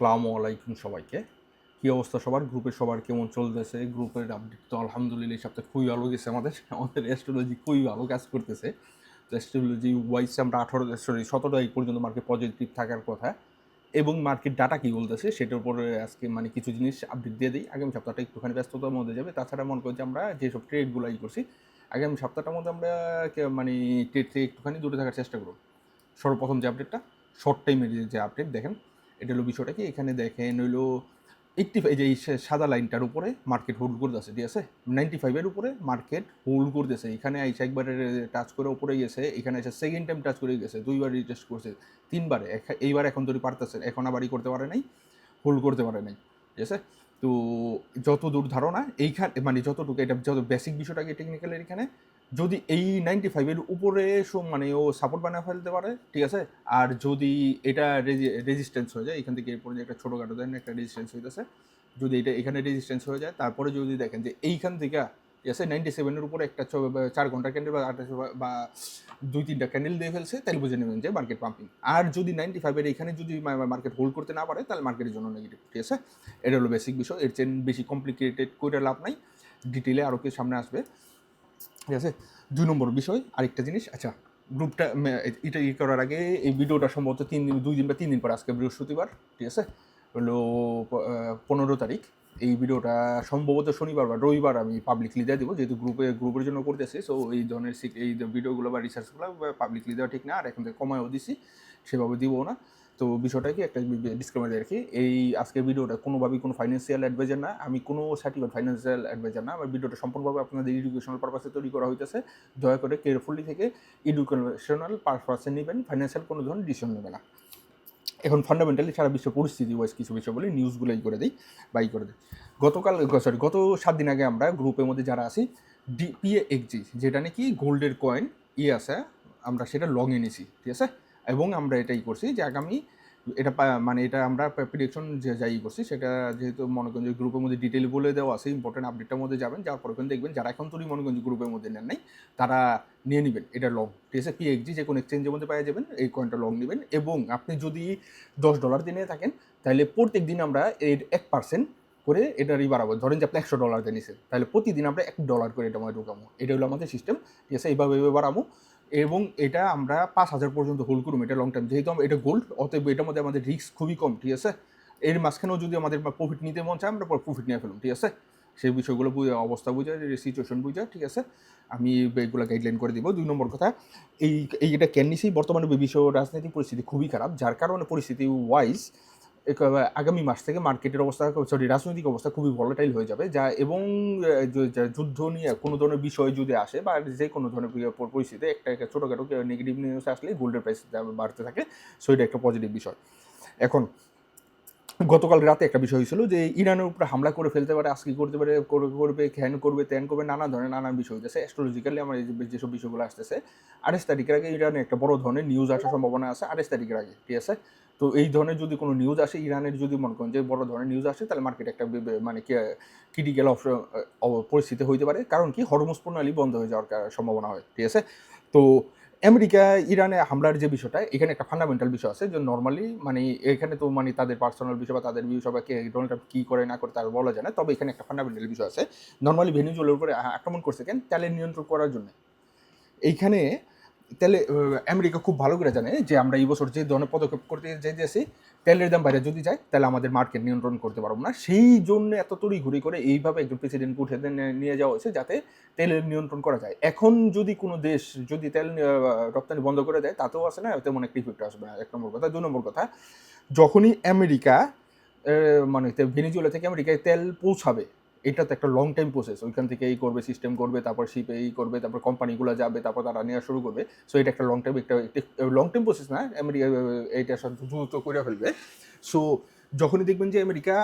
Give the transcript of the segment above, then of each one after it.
আসসালামু আলাইকুম সবাইকে। কি অবস্থা সবার? গ্রুপে সবার কেমন চলতেছে? গ্রুপের আপডেট তো আলহামদুলিল্লাহ এই সপ্তাহে খুবই ভালো গেছে আমাদের। আমাদের অ্যাস্ট্রোলজি খুবই ভালো কাজ করতেছে। অ্যাস্ট্রোলজি ওয়াইজ আমরা আঠারো সরি সতেরো তারিখ পর্যন্ত মার্কেট পজিটিভ থাকার কথা। এবং মার্কেট ডাটা কী বলতেছে সেটার উপরে আজকে মানে কিছু জিনিস আপডেট দিয়ে দিই। আগামী সপ্তাহটা একটুখানি ব্যস্ততার মধ্যে যাবে। তাছাড়া মনে করছি আমরা যেসব ট্রেডগুলো ই করছি, আগামী সপ্তাহটার মধ্যে আমরা মানে ট্রেড থেকে একটুখানি দূরে থাকার চেষ্টা করব। সর্বপ্রথম যে আপডেটটা শর্ট টাইমের যে আপডেট দেখেন। এটা হলো বিষয়টা কি? এখানে দেখেন হইল এইটটি এই যে সাদা লাইনটার উপরে মার্কেট হোল্ড করতেছে, ঠিক আছে? নাইনটি ফাইভের উপরে মার্কেট হোল্ড করতেছে। এখানে আইসা একবারে টাচ করে উপরে গেছে, এখানে এসে সেকেন্ড টাইম টাচ করে গেছে, দুইবার রিটেস্ট করছে, তিনবারে। এইবার এখন তৈরি পারতেছে এখন আবারই করতে পারে নাই হোল্ড করতে পারে নাই, ঠিক আছে? তো যত দূর ধারণা, এইখানে মানে যতটুকু, এটা যত বেসিক বিষয়টাকে টেকনিক্যালের এখানে? যদি এই নাইনটি ফাইভের উপরে মানে ও সাপোর্ট বানিয়ে ফেলতে পারে, ঠিক আছে? আর যদি এটা রেজিস্ট্যান্স হয়ে যায়, এখান থেকে এরপরে যে একটা ছোটোখাটো দেন, একটা রেজিস্ট্যান্স হইতেছে। যদি এটা এখানে রেজিস্ট্যান্স হয়ে যায়, তারপরে যদি দেখেন যে এইখান থেকে, ঠিক আছে? নাইনটি সেভেনের উপরে একটা ছ- চার ঘণ্টা ক্যান্ডেল বা আঠাশ বা দুই তিনটা ক্যান্ডেল দিয়ে ফেলছে, তাহলে বুঝে নেবেন যে মার্কেট পাম্পিং আর যদি নাইনটি ফাইভের এখানে যদি মার্কেট হোল্ড করতে না পারে, তাহলে মার্কেটের জন্য নেগেটিভ ঠিক আছে? এটা হলো বেসিক বিষয়। এর চেয়ে বেশি কমপ্লিকেটেড করে লাভ নাই। ডিটেলে আরও কি সামনে আসবে। ঠিক আছে? দুই নম্বর বিষয়, আরেকটা জিনিস আচ্ছা গ্রুপটা এটা ই করার আগে এই ভিডিওটা সম্ভবত তিন দিন, দুই দিন বা তিন দিন পর, আজকে বৃহস্পতিবার, ঠিক আছে? হলো পনেরো তারিখ। এই ভিডিওটা সম্ভবত শনিবার বা রবিবার আমি পাবলিকলি দিয়ে দেবো, যেহেতু গ্রুপে গ্রুপের জন্য করতেছি সো এই ধরনের এই ভিডিওগুলো বা রিসার্চগুলো পাবলিকলি দেওয়া ঠিক না, আর এখন থেকে কমায়ও দিছি, সেভাবে দিব না। তো বিষয়টা কি, একটা ডিসক্লেমার আর কি এই আজকের ভিডিওটা কোনোভাবেই কোনো ফাইন্যান্সিয়াল অ্যাডভাইজার না, আমি কোনো সার্টিফাইড ফাইন্যান্সিয়াল অ্যাডভাইজার না, আমার ভিডিওটা সম্পূর্ণভাবে আপনাদের এডুকেশনাল পারপাসে তৈরি করা হইতেছে। দয়া করে কেয়ারফুলি থেকে এডুকেশনাল পারপাসে নেবেন ফাইন্যান্সিয়াল কোনো ধরনের ডিসিশন নেবে না। এখন ফান্ডামেন্টালি সারা বিশ্ব পরিস্থিতি ওয়াইজ কিছু বিষয় বলি নিউজগুলোই করে দিই বাই করে দিই। গতকাল সরি গত সাত দিন আগে আমরা গ্রুপের মধ্যে যারা আছি ডিপিএ এক্সজি যেটা নাকি গোল্ডের কয়েন ই আছে, আমরা সেটা লং এনেছি, ঠিক আছে? এবং আমরা এটাই করছি যে আগামী এটা মানে এটা আমরা প্রিডিকশন যাই করছি সেটা যেহেতু মনে করেন গ্রুপের মধ্যে ডিটেল বলে দেওয়া আছে ইম্পর্টেন্ট আপডেটটার মধ্যে যাবেন, যাওয়ার পর দেখবেন যারা এখন মনে করেন যে গ্রুপের মধ্যে নেন নাই, তারা নিয়ে নেবেন। এটা লং ঠিক আছে? পিএক্সজি যে কোনো এক্সচেঞ্জের মধ্যে পাওয়া যাবেন, এই কয়েনটা লং নেবেন এবং আপনি যদি দশ ডলার দিনে থাকেন, তাহলে প্রত্যেক দিন আমরা এর এক পার্সেন্ট করে এটারই বাড়াবো। ধরেন যে আপনি একশো ডলার দিয়ে নিছেন, তাহলে প্রতিদিন আমরা এক ডলার করে এটা আমাদের ঢুকাবো। এটা হলো আমাদের সিস্টেম ঠিক আছে? এইভাবে এইভাবে বাড়াবো। এবং এটা আমরা পাঁচ হাজার পর্যন্ত হোল্ড করুম, এটা লং টাইম যেহেতু এটা গোল্ড অতএব এটার মধ্যে আমাদের রিস্ক খুবই কম, ঠিক আছে? এর মাঝখানেও যদি আমাদের প্রফিট নিতে মন চায়, আমরা প্রফিট নিয়ে ফেলুন ঠিক আছে? সেই বিষয়গুলো বুঝে অবস্থা বুঝে সিচুয়েশন বুঝে, ঠিক আছে? আমি এগুলো গাইডলাইন করে দিব। দুই নম্বর কথা, এই এই এটা কেন নিছি? বর্তমানে বিশ্ব রাজনৈতিক পরিস্থিতি খুবই খারাপ। যার কারণে পরিস্থিতি ওয়াইজ আগামী মাস থেকে মার্কেটের অবস্থা সরি রাজনৈতিক অবস্থা খুবই ভলাটাইল হয়ে যাবে, যা এবং যুদ্ধ নিয়ে কোনো ধরনের বিষয় যদি আসে বা যে কোনো ধরনের পরি- পরিস্থিতি একটা ছোটোখাটো নেগেটিভ নিউজ আসলে গোল্ডের প্রাইস বাড়তে থাকে সো এটা একটা পজিটিভ বিষয়। এখন, গতকাল রাতে একটা বিষয় হয়েছিল যে ইরানের উপরে হামলা করে ফেলতে পারে, আজকে করতে পারে করবে খ্যান করবে, ত্যান করবে, নানা ধরনের নানান বিষয় হইতেছে। অ্যাস্ট্রোলজিক্যালি আমার যেসব বিষয়গুলো আসতেছে, আঠাশ তারিখের আগে ইরানে একটা বড় ধরনের নিউজ আসার সম্ভাবনা আছে, আঠাশ তারিখের আগে, ঠিক আছে? তো এই ধরনের যদি কোনো নিউজ আসে, ইরানের যদি মনে করেন যে বড় ধরনের নিউজ আসে, তাহলে মার্কেট একটা মানে ক্রিটিক্যাল পরিস্থিতি হইতে পারে। কারণ কি, হরমোজ প্রণালী বন্ধ হয়ে যাওয়ার সম্ভাবনা হয়, ঠিক আছে? তো আমেরিকা, ইরানে হামলার যে বিষয়টা, এখানে একটা ফান্ডামেন্টাল বিষয় আছে যে নর্মালি মানে এখানে তো মানে তাদের পার্সোনাল বিষয় বা তাদের বিষয় বা কে ডোনাল্ড ট্রাম্প কী করে, না করে, তার বলা যায় না। তবে এখানে একটা ফান্ডামেন্টাল বিষয় আছে। নর্মালি ভেনিজুয়েলার উপরে আক্রমণ করছে কেন? তেলের নিয়ন্ত্রণ করার জন্য। এইখানে তেলে আমেরিকা খুব ভালো করে জানে যে আমরা এই বছর যে ধরনের পদক্ষেপ করতে যেতেছি তেলের দাম বাইরে যদি যায়, তাহলে আমাদের মার্কেট নিয়ন্ত্রণ করতে পারব না। সেই জন্য এত তড়ি ঘুরি করে এইভাবে একজন প্রেসিডেন্ট উঠে নিয়ে যাওয়া হয়েছে যাতে তেলের নিয়ন্ত্রণ করা যায়। এখন যদি কোনো দেশ যদি তেল রপ্তানি বন্ধ করে দেয়, তাতেও আসে না, তেমন একটা ইফেক্ট আসবে না। এক নম্বর কথা। দুই নম্বর কথা, যখনই আমেরিকা মানে ভেনিজুয়েলা থেকে আমেরিকায় তেল পৌঁছাবে এটা তো একটা লং টাইম প্রসেস ওইখান থেকে এই করবে সিস্টেম করবে, তারপর শিপে এই করবে, তারপর কোম্পানিগুলো যাবে, তারপর তারা নেওয়া শুরু করবে। সো এটা একটা লং টাইম একটা লং টাইম প্রসেস না আমেরিকা এইটা দ্রুত করে ফেলবে। সো যখনই দেখবেন যে আমেরিকা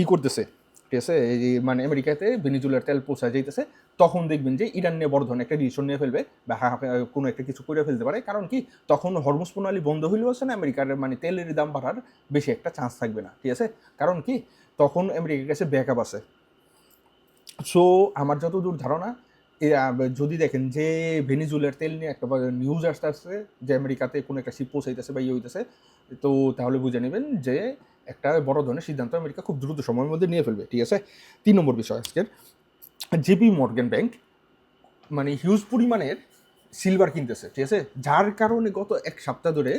ই করতেছে, ঠিক আছে? এই মানে আমেরিকাতে ভেনিজুলার তেল পৌঁছা যাইতেছে, তখন দেখবেন যে ইরান নিয়ে বড় ধরনের একটা ডিসিশন নিয়ে ফেলবে বা কোনো একটা কিছু করে ফেলতে পারে। কারণ কি? তখন হরমোজ প্রণালী বন্ধ হইলেও আছে না, আমেরিকার মানে তেলের দাম বাড়ার বেশি একটা চান্স থাকবে না, ঠিক আছে? কারণ কি? তখন আমেরিকার কাছে ব্যাকআপ আছে। সো আমার যতদূর ধারণা যদি দেখেন যে ভেনিজুয়েলার তেল নিয়ে একটা নিউজ আসতে আসছে যে আমেরিকাতে কোনো একটা শিপ পৌঁছাইতেছে বা ইয়ে হইতেছে, তো তাহলে বুঝে নেবেন যে একটা বড় ধরনের সিদ্ধান্ত আমেরিকা খুব দ্রুত সময়ের মধ্যে নিয়ে ফেলবে, ঠিক আছে? তিন নম্বর বিষয় আজকের। জেপি মর্গান ব্যাংক মানে হিউজ পরিমাণের সিলভার কিনতেছে, ঠিক আছে? যার কারণে গত এক সপ্তাহ ধরে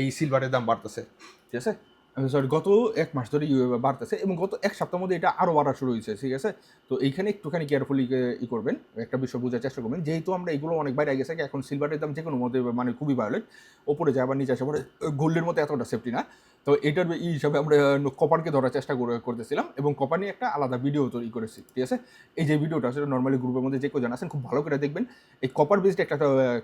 এই সিলভারের দাম বাড়তেছে, ঠিক আছে? সরি গত এক মাস ধরে বাড়তেছে এবং গত এক সপ্তাহের মধ্যে এটা আরও বাড়া শুরু হয়েছে, ঠিক আছে? তো এইখানে একটুখানি কেয়ারফুলি ই করবেন, একটা বিষয় বোঝার চেষ্টা করবেন। যেহেতু আমরা এগুলো অনেক বাইরে গেছে, এখন সিলভারের দাম যে কোনো মধ্যে মানে খুবই ভায়োলেট ওপরে যায় আবার নিচে আসে পরে গোল্ডের মতো এতটা সেফটি না। তো এটার ই হিসাবে আমরা কপারকে ধরার চেষ্টা করে, করতেছিলাম এবং কপার নিয়ে একটা আলাদা ভিডিও তৈরি করেছি, ঠিক আছে? এই যে ভিডিওটা সেটা নর্মালি গ্রুপের মধ্যে যে কেউ জানাছেন খুব ভালো করে দেখবেন। এই কপার বেসড একটা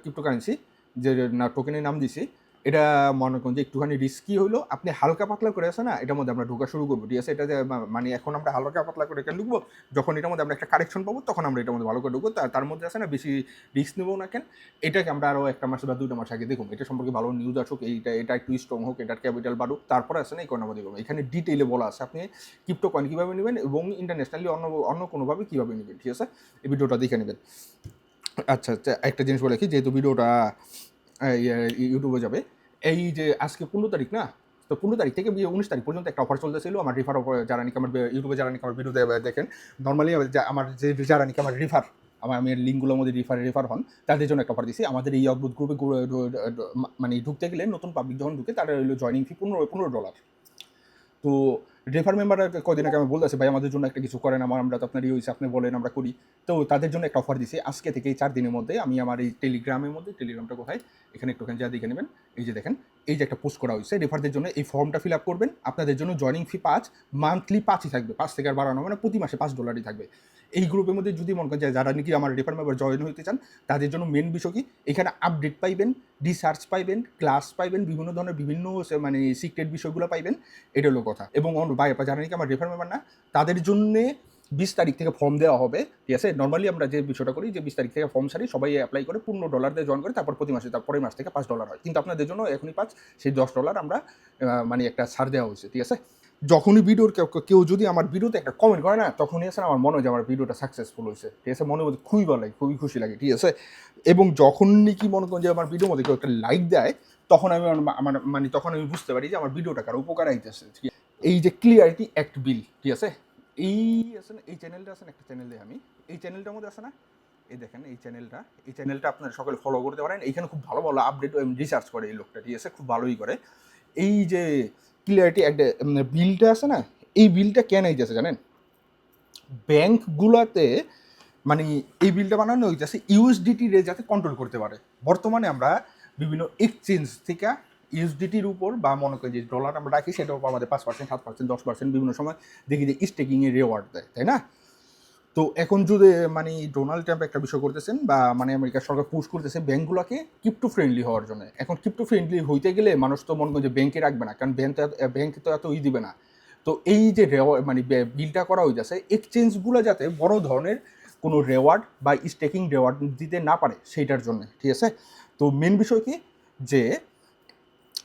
ক্রিপ্টোকারেন্সি যে না টোকেনের নাম দিছি এটা মনে করেন যে একটুখানি রিস্কি হলো আপনি হালকা পাতলা করে আছে না, এটার মধ্যে আমরা ঢোকা শুরু করব। ঠিক আছে? এটা মানে এখন আমরা হালকা পাতলা করে কেন ঢুকবো যখন এটার মধ্যে আমরা একটা কারেকশন পাবো, তখন আমরা এটার মধ্যে ভালো করে ঢুকবো। তার- মধ্যে আছে না, বেশি রিস্ক নেব না কেন? এটাকে আমরা আরও একটা মাস বা দুটো মাস আগে দেখুন, এটা সম্পর্কে ভালো নিউজ আসুক, এইটা, এটা একটু স্ট্রং হোক, এটার ক্যাপিটাল বাড়ুক, তারপরে আছে না, এই মধ্যে করব এখানে ডিটেইলে বলা আছে, আপনি ক্রিপ্টো কয়েন কীভাবে নেবেন এবং ইন্টারন্যাশনালি অন্য অন্য কোনোভাবে কীভাবে নেবেন, ঠিক আছে? এই ভিডিওটা দেখে নেবেন। আচ্ছা আচ্ছা একটা জিনিস বলে রাখি, যেহেতু ভিডিওটা ইউটিউবে যাবে। এই যে আজকে পনেরো তারিখ না? তো পনেরো তারিখ থেকে উনিশ তারিখ পর্যন্ত একটা অফার চলতেছিল। আমার রিফার যারা নাকি আমার ইউটিউবে যারা নাকি আমার ভিডিও দেখেন। নর্মালি আমার যে যারা নাকি আমার রিফার আমার আমি লিঙ্কগুলোর মধ্যে রিফার রেফার হন, তাদের জন্য একটা অফার দিছি। আমাদের এই অদ্ভুত গ্রুপে মানে ঢুকতে গেলে নতুন পাবলিক যখন ঢুকে, তারা হলো জয়নিং ফি পনেরো পনেরো ডলার তো রেফার মেম্বার কদিন আগে আমি বলতেছি, ভাই, আমাদের জন্য একটা কিছু করেন, আমার, আমরা তো আপনার ইয়ে হয়েছে আপনি বলেন, আমরা করি। তো তাদের জন্য একটা অফার দিছি। আজকে থেকে এই চার দিনের মধ্যে আমি আমার এই টেলিগ্রামের মধ্যে টেলিগ্রামটা কোথায়? এখানে একটুখানি যা দেখে নেবেন। এই যে দেখেন, এই যে একটা পোস্ট করা হয়েছে রেফারদের জন্য এই ফর্মটা ফিল আপ করবেন। আপনাদের জন্য জয়নিং ফি পাঁচ মান্থলি পাঁচই থাকবে। পাঁচ থেকে আর বাড়ানো মানে প্রতি মাসে পাঁচ ডলারই থাকবে। এই গ্রুপের মধ্যে যদি মনে করেন যারা নাকি আমার রেফার মেম্বার জয়েন হতে চান, তাদের জন্য মেন বিষয় কি? এখানে আপডেট পাইবেন রিসার্চ পাইবেন ক্লাস পাইবেন, বিভিন্ন ধরনের বিভিন্ন মানে সিক্রেট বিষয়গুলো পাইবেন। এটা হলো কথা। এবং ভাই যারা নাকি আমার রেফার মেম্বার না, তাদের জন্যে বিশ তারিখ থেকে ফর্ম দেওয়া হবে, ঠিক আছে? নর্মালি আমরা যে বিষয়টা করি, যে বিশ তারিখ থেকে ফর্ম সারি, সবাই অ্যাপ্লাই করে পূর্ণ ডলার দিয়ে জয়েন করে তারপর প্রতি মাসে, তারপরে মাস থেকে পাঁচ ডলার হয়। কিন্তু আপনাদের জন্য এখনই পাঁচ, সেই দশ ডলার আমরা মানে একটা ছাড় দেওয়া হয়েছে, ঠিক আছে? যখনই ভিডিওর কেউ যদি আমার ভিডিওতে একটা কমেন্ট করে না, তখনই না, আমার মনে হয় যে আমার ভিডিওটা সাকসেসফুল হয়েছে, ঠিক আছে? মনে মধ্যে খুবই ভালো লাগে, খুবই খুশি লাগে, ঠিক আছে? এবং যখনই কি মনে করেন যে আমার ভিডিওর মধ্যে কেউ একটা লাইক দেয়, তখন আমি আমার মানে তখন আমি বুঝতে পারি যে আমার ভিডিওটা কারও উপকার আইতেছে? এই যে ক্লিয়ারিটি অ্যাক্ট বিল ঠিক আছে? এই আছে না এই চ্যানেলটা আছে না একটা চ্যানেল দেয় আমি। এই চ্যানেলটার মধ্যে আছে না এই দেখেন, এই চ্যানেলটা এই চ্যানেলটা আপনারা সকলে ফলো করতে পারেন। এইখানে খুব ভালো ভালো আপডেট রিসার্চ করে এই লোকটা, ঠিক আছে? খুব ভালোই করে। এই যে ক্লিয়ারিটি একটা বিলটা আছে না, এই বিলটা কেন হইতেছে জানেন? ব্যাংকগুলোতে মানে এই বিলটা বানানো হইতেছে ইউএসডিটি রে যাতে কন্ট্রোল করতে পারে। বর্তমানে আমরা বিভিন্ন এক্সচেঞ্জ থেকে ইউএসডিটির উপর বা মনে করি যে ডলার আমরা রাখি, সেটার উপর আমাদের পাঁচ পার্সেন্ট সাত পার্সেন্ট দশ পার্সেন্ট বিভিন্ন সময় দেখি যে স্টেকিংয়ে রেওয়ার্ড দেয়, তাই না? তো এখন যদি মানে ডোনাল্ড ট্রাম্প একটা বিষয় করতেছেন বা মানে আমেরিকার সরকার পুশ করতেছে ব্যাঙ্কগুলোকে ক্রিপ্টো ফ্রেন্ডলি হওয়ার জন্য। এখন ক্রিপ্টো ফ্রেন্ডলি হইতে গেলে মানুষ তো মনে করে যে ব্যাংকে রাখবে না, কারণ ব্যাংক ব্যাংক তো এত ই দিবে না। তো এই যে রেওয়ার্ড মানে বিলটা করা হয়ে হইতেছে এক্সচেঞ্জগুলো যাতে বড় ধরনের কোনো রেওয়ার্ড বা স্টেকিং রেওয়ার্ড দিতে না পারে, সেইটার জন্য, ঠিক আছে? তো মেন বিষয় কি? যে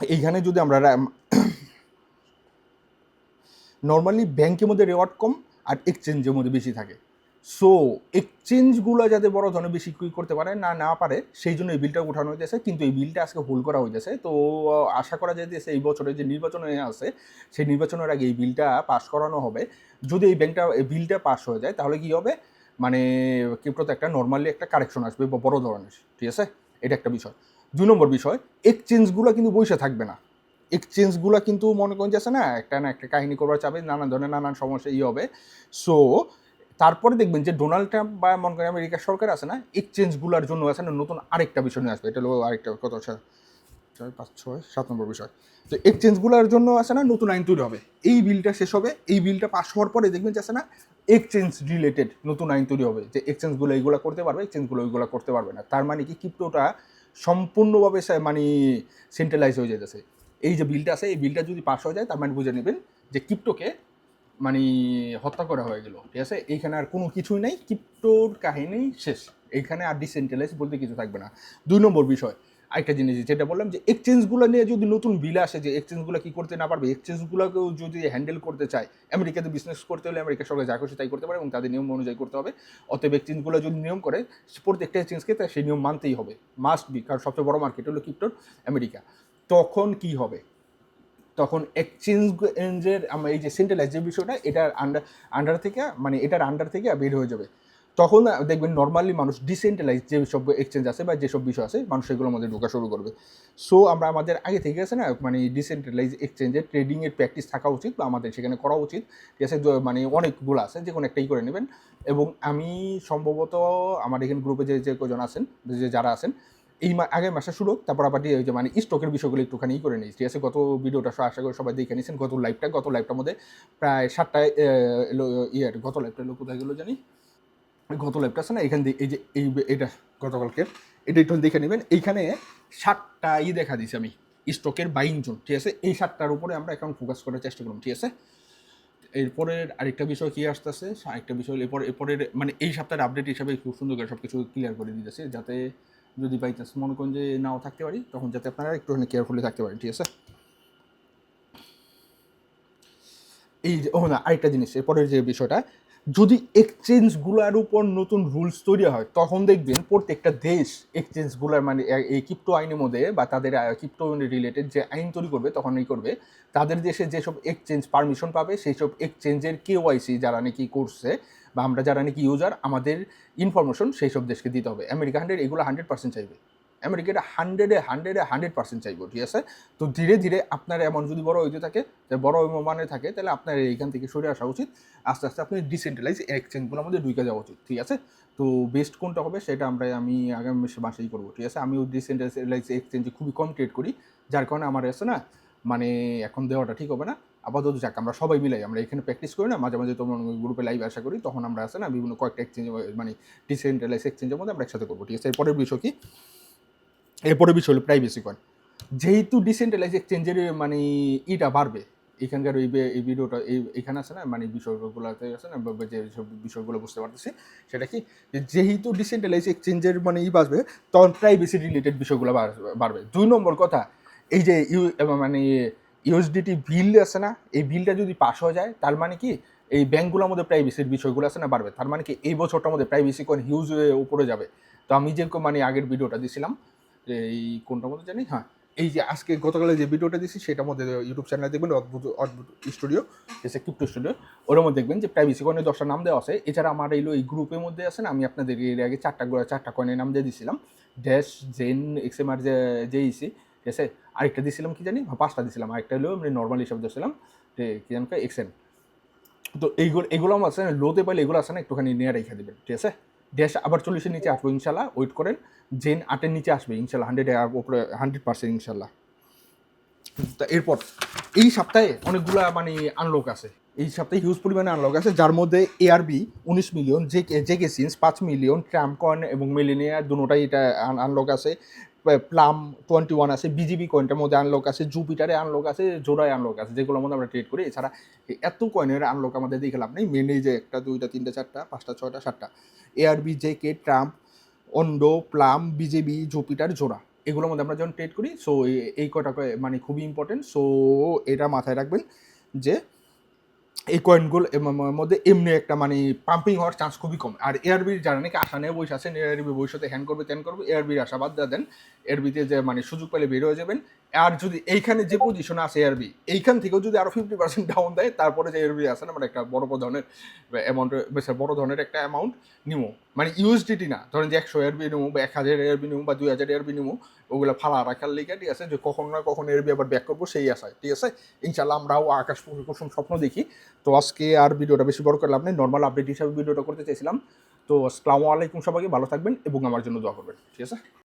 এইখানে যদি আমরা নর্মালি ব্যাংকের মধ্যে রেওয়ার্ড কম আর এক্সচেঞ্জের মধ্যে বেশি থাকে। সো এক্সচেঞ্জগুলো যাতে বড় ধরনের বেশি কি করতে পারে না না পারে, সেই জন্য এই বিলটা উঠানো হইতেছে। কিন্তু এই বিলটা আজকে হোল্ড করা হইতেছে। তো, আশা করা যাইতেছে এই বছরে যে নির্বাচনে আছে সেই নির্বাচনের আগে এই বিলটা পাশ করানো হবে। যদি এই ব্যাংকটা এই বিলটা পাশ হয়ে যায়, তাহলে কি হবে? মানে ক্রিপ্টোতে একটা নর্মালি একটা কারেকশন আসবে বড় ধরনের। ঠিক আছে? এটা একটা বিষয়। দুই নম্বর বিষয় এক্সচেঞ্জগুলো কিন্তু বসে থাকবে না। এক্সচেঞ্জগুলো কিন্তু মনে করেন যাচ্ছে না, একটা না একটা কাহিনী করবার চাবে নানান ধরনের নানান সমস্যা ই হবে। সো তারপরে দেখবেন যে ডোনাল্ড ট্রাম্প বা মনে করেন আমেরিকার সরকার আছে না এক্সচেঞ্জগুলোর জন্য আছে না, নতুন আরেকটা বিষয় নিয়ে আসবে। এটা হলো আরেকটা কত ছয় পাঁচ, ছয়, সাত নম্বর বিষয়। তো এক্সচেঞ্জগুলোর জন্য আছে না, নতুন আইন তৈরি হবে। এই বিলটা শেষ হবে, এই বিলটা পাস হওয়ার পরে দেখবেন যে আছে না এক্সচেঞ্জ রিলেটেড নতুন আইন তৈরি হবে। যে এক্সচেঞ্জগুলো এইগুলো করতে পারবে এক্সচেঞ্জগুলো এইগুলো করতে পারবে না। তার মানে কি ক্রিপ্টোটা সম্পূর্ণভাবে মানে সেন্ট্রালাইজ হয়ে যেতেছে। এই যে বিলটা আছে, এই বিলটা যদি পাস হয়ে যায়, তার মানে বুঝে নেবেন যে কিপ্টোকে মানে হত্যা করা হয়ে গেল, ঠিক আছে? এইখানে আর কোনো কিছুই নাই কিপ্টোর কাহিনী শেষ। এইখানে আর ডিসেন্ট্রালাইজ বলতে কিছু থাকবে না। দুই নম্বর বিষয় আরেকটা জিনিস যেটা বললাম যে এক্সচেঞ্জগুলো নিয়ে যদি নতুন বিল আসে যে এক্সচেঞ্জগুলো কি করতে না পারবে এক্সচেঞ্জগুলোকেও যদি হ্যান্ডেল করতে চায়, আমেরিকাতে বিজনেস করতে হলে আমেরিকার সঙ্গে যা খুশি তাই করতে পারে এবং তাদের নিয়ম অনুযায়ী করতে হবে। অতএব এক্সচেঞ্জগুলো যদি নিয়ম করে, প্রত্যেকটা এক্সচেঞ্জকে তার সেই নিয়ম মানতেই হবে। মাস্ট বি কারণ সবচেয়ে বড় মার্কেট হলো ক্রিপ্টোর আমেরিকা। তখন কি হবে? তখন এক্সচেঞ্জের এই যে সেন্ট্রালাইজ যে বিষয়টা, এটার আন্ডার আন্ডার থেকে মানে এটার আন্ডার থেকে বের হয়ে যাবে। তখন দেখবেন নর্মালি মানুষ ডিসেন্ট্রালাইজ যে সব এক্সচেঞ্জ আছে বা যেসব বিষয় আছে, মানুষ সেগুলোর মধ্যে ঢোকা শুরু করবে। সো আমরা আমাদের আগে থেকে আছে না মানে ডিসেন্ট্রালাইজ এক্সচেঞ্জের ট্রেডিংয়ের প্র্যাকটিস থাকা উচিত বা আমাদের সেখানে করা উচিত। ঠিক আছে মানে অনেকগুলো আছে, যে কোনো একটাই করে নেবেন। এবং আমি সম্ভবত আমার এখানে গ্রুপে যে যে কজন আছেন, যে যারা আছেন, এই মা- আগের মাসে শুরু তারপর আবার ওই যে মানে স্টকের বিষয়গুলো একটুখানি করে নিই ঠিক আছে, গত ভিডিওটা আশা করি সবাই দেখে নিয়েছেন, গত লাইভটা গত লাইভটার মধ্যে প্রায় সাতটায় ইয়ে গত লাইভটা এলো, কোথায় গেলো জানি? গত লাইভটা আছে না, এখান দিয়ে এই যে, এই এটা গতকালকে, এটা একটু দেখে নেবেন। এইখানে সাতটা ই দেখা দিয়েছি আমি স্টকের বাইং জোন ঠিক আছে? এই সাতটার উপরে আমরা এখন ফোকাস করার চেষ্টা করলাম, ঠিক আছে? এরপরের আরেকটা বিষয় কি আসতেছে? আরেকটা বিষয় এরপর, এরপরের মানে এই সপ্তাহের আপডেট হিসাবে খুব সুন্দর করে সব কিছু ক্লিয়ার করে দিতেছে, যাতে যদি বাই চান্স মনে করেন যে নাও থাকতে পারি, তখন যাতে আপনারা একটুখানি কেয়ারফুলি থাকতে পারেন, ঠিক আছে? এই ও না, আরেকটা জিনিস, এরপরের যে বিষয়টা যদি এক্সচেঞ্জগুলোর উপর নতুন রুলস তৈরি হয়, তখন দেখবেন প্রত্যেকটা দেশ এক্সচেঞ্জগুলোর মানে এই ক্রিপ্টো আইনের মধ্যে বা তাদের ক্রিপ্টো রিলেটেড যে আইন তৈরি করবে, তখন এই করবে। তাদের দেশে যেসব এক্সচেঞ্জ পারমিশন পাবে সেই সব এক্সচেঞ্জের কেওয়াইসি যারা নাকি করছে বা আমরা যারা নাকি ইউজার আমাদের ইনফরমেশন সেই সব দেশকে দিতে হবে। আমেরিকা হান্ড্রেড এগুলো হান্ড্রেড পার্সেন্ট চাইবে। আমেরিকাটা হান্ড্রেডে হান্ড্রেডে হান্ড্রেড পার্সেন্ট চাইব, ঠিক আছে? তো ধীরে ধীরে আপনার এমন যদি বড় হইতে থাকে বড় মানে থাকে, তাহলে আপনার এইখান থেকে সরে আসা উচিত। আস্তে আস্তে আপনি ডিসেন্ট্রালাইজ এক্সচেঞ্জগুলোর মধ্যে ঢুকে যাওয়া উচিত, ঠিক আছে? তো বেস্ট কোনটা হবে সেটা আমরা আমি আগামী মাসে মাসেই করব, ঠিক আছে? আমিও ডিসেন্ট্রালাইজ এক্সচেঞ্জে খুবই কম ট্রেড করি, যার কারণে আমার আছে না মানে এখন দেওয়াটা ঠিক হবে না। আপাতত যাক, আমরা সবাই মিলাই, আমরা এখানে প্র্যাকটিস করি না, মাঝে মাঝে তোমার গ্রুপে লাইভ আশা করি, তখন আমরা আছে না বিভিন্ন কয়েকটা এক্সচেঞ্জ মানে ডিসেন্ট্রালাইজ এক্সচেঞ্জের মধ্যে আমরা একসাথে করব, ঠিক আছে? এরপরের বিষয় কি? এরপরের বিষয় হলো প্রাইভেসি কয়েন যেহেতু ডিসেন্ট্রালাইজ এক্সচেঞ্জের মানে ইটা বাড়বে, এখানকার বে- এই ভিডিওটা এই, এখানে আছে না মানে বিষয়গুলোতে আছে না যে সব বিষয়গুলো বুঝতে পারতেছি, সেটা কি? যেহেতু ডিসেন্ট্রালাইজ এক্সচেঞ্জের মানে ই বাড়বে, তখন প্রাইভেসি রিলেটেড বিষয়গুলো বাড়- বাড়বে। দুই নম্বর কথা, এই যে ইউ মানে ইউএসডিটি বিল আছে না, এই বিলটা যদি পাস হয়ে যায়, তার মানে কি? এই ব্যাঙ্কগুলোর মধ্যে প্রাইভেসির বিষয়গুলো আছে না, বাড়বে। তার মানে কি? এই বছরটার মধ্যে প্রাইভেসি কোন হিউজ উপরে যাবে। তো আমি যে মানে আগের ভিডিওটা দিছিলাম যে এই কোনটার মধ্যে জানি? হ্যাঁ এই যে আজকে গতকালে যে ভিডিওটা দিছি সেটার মধ্যে ইউটিউব চ্যানেলে দেখবেন অদ্ভুত অদ্ভুত স্টুডিও এসে ক্রিপ্টো স্টুডিও ওর মধ্যে দেখবেন যে প্রাইভেসি কয়েনের দশটা নাম দেওয়া আছে। এছাড়া আমার এইলো এই গ্রুপের মধ্যে আছে না আমি আপনাদের এর আগে চারটা চারটা কয়েনের নাম দিয়ে দিছিলাম। ড্যাশ জেন এক্সএমআর যে জেইসি ঠিক আছে? আরেকটা দিছিলাম কি জানি? হ্যাঁ, পাঁচটা দিছিলাম। আরেকটা হলো আমি নর্মাল হিসাবে দিয়েছিলাম কি জানি এক্সএন তো এইগুলো এগুলো আমার আছে লোতে পাইলে এগুলো আছে না একটুখানি নিয়ে রেখে দেবেন ঠিক আছে? ড্যাশ আবার চল্লিশের নিচে আসব, ইনশাল্লাহ ওয়েট করেন। জেন আটের নিচে আসবে, ইনশাল্লাহ হান্ড্রেড ওপরে হান্ড্রেড পার্সেন্ট ইনশাল্লাহ। তা এরপর, এই সপ্তাহে অনেকগুলো মানে আনলক আছে। এই সপ্তাহে হিউজ পরিমাণে আনলক আছে, যার মধ্যে এআরবি উনিশ মিলিয়ন জে জে সিন্স পাঁচ মিলিয়ন ট্রাম্প কয়েন এবং মেলিনিয়া দুটাই এটা আনলক আছে। প্লাম টোয়েন্টি ওয়ান আছে বিজিবি কয়েনটার মধ্যে আনলক আছে জুপিটারে আনলক আছে জোড়ায় আনলক আছে, যেগুলোর মধ্যে আমরা ট্রেড করি। এছাড়া এত কয়েনের আনলক আমাদের দেখে লাভ নেই। মেনলি যে একটা, দুইটা, তিনটা, চারটা, পাঁচটা, ছয়টা, সাতটা। ARB J K Trump Ondo plum BGB Jupiter জোড়া এগুলোর মধ্যে আমরা যখন ট্রেড করি সো এই কটা মানে খুবই ইম্পর্টেন্ট সো এটা মাথায় রাখবেন যে এই কয়েনগুলো মধ্যে এমনি একটা মানে পাম্পিং হওয়ার চান্স খুবই কম। আর এআরবির যারা নাকি আশা নিয়ে বসে আছেন এআরবি ভবিষ্যতে হ্যান্ড করবে, ত্যান করবে এআরবির আশাবাদ দেন এআরবিতে যে মানে সুযোগ পেলে বের হয়ে যাবেন। আর যদি এইখানে যে পজিশনে আছে এআরবি এইখান থেকেও যদি আরও ফিফটি পার্সেন্ট ডাউন দেয়, তারপরে যে এআরবি আছে না মানে একটা বড় বড় ধরনের অ্যামাউন্ট বড় ধরনের একটা অ্যামাউন্ট নিমো। মানে ইউএসডিটি না, ধরেন যে একশো এআরবি নিমো বা এক হাজার এআরবি নিমো বা দুই হাজার এআরবি নিমো, ওগুলো ফালা রাখার লিগে, ঠিক আছে, যে কখন না কখন এআরবি আবার ব্যাক করব, সেই আশায়, ঠিক আছে? ইনশাল্লাহ আমরাও আকাশ কুসুম স্বপ্ন দেখি। তো আজকে আর ভিডিওটা বেশি বড় করলাম নেই নর্মাল আপডেট হিসাবে ভিডিওটা করতে চাইছিলাম। তো আসসালামু আলাইকুম সবাইকে, ভালো থাকবেন এবং আমার জন্য দোয়া করবেন, ঠিক আছে?